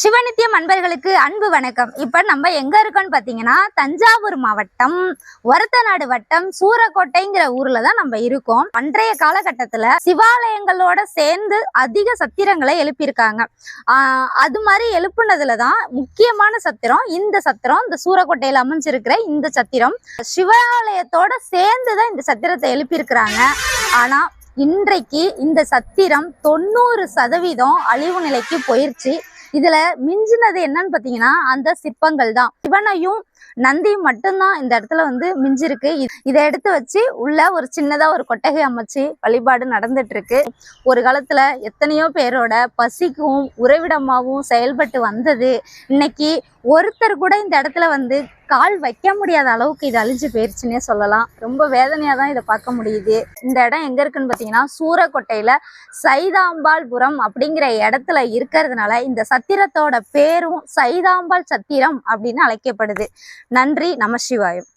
சிவநித்தியம் அன்பர்களுக்கு அன்பு வணக்கம். இப்போ நம்ம எங்க இருக்கோம்னு பார்த்தீங்கன்னா தஞ்சாவூர் மாவட்டம் ஒரத்தநாடு வட்டம் சூரக்கோட்டைங்கிற ஊர்ல தான் நம்ம இருக்கோம். அன்றைய காலகட்டத்துல சிவாலயங்களோட சேர்ந்து அதிக சத்திரங்களை எழுப்பியிருக்காங்க. அது மாதிரி எழுப்புனதுல தான் முக்கியமான சத்திரம் இந்த சத்திரம் இந்த சூரக்கோட்டையில் அமைஞ்சிருக்கிற இந்த சத்திரம். சிவாலயத்தோட சேர்ந்து தான் இந்த சத்திரத்தை எழுப்பியிருக்கிறாங்க. ஆனா இன்றைக்கு இந்த சத்திரம் தொண்ணூறு சதவீதம் அழிவு நிலைக்கு போயிருச்சு. இதுல மிஞ்சினது என்னன்னு பாத்தீங்கன்னா அந்த சிற்பங்கள் தான். சிவனையும் நந்தியும் மட்டும்தான் இந்த இடத்துல வந்து மிஞ்சிருக்கு. இதை எடுத்து வச்சு உள்ள ஒரு சின்னதா ஒரு கொட்டகை அமைச்சு வழிபாடு நடந்துட்டு இருக்கு ஒரு காலத்துல எத்தனையோ பேரோட பசிக்கும் உறைவிடமாகவும் செயல்பட்டு வந்தது. இன்னைக்கு ஒருத்தர் கூட இந்த இடத்துல வந்து கால் வைக்க முடியாத அளவுக்கு இது அழிஞ்சு போயிருச்சுன்னே சொல்லலாம். ரொம்ப வேதனையா தான் இதை பார்க்க முடியுது. இந்த இடம் எங்க இருக்குன்னு பாத்தீங்கன்னா சூரக்கொட்டையில சைதாம்பாள்புரம் அப்படிங்கிற இடத்துல இருக்கிறதுனால இந்த சத்திரத்தோட பேரும் சைதாம்பாள் சத்திரம் அப்படின்னு அழைக்கப்படுது. நன்றி நமசிவாயம்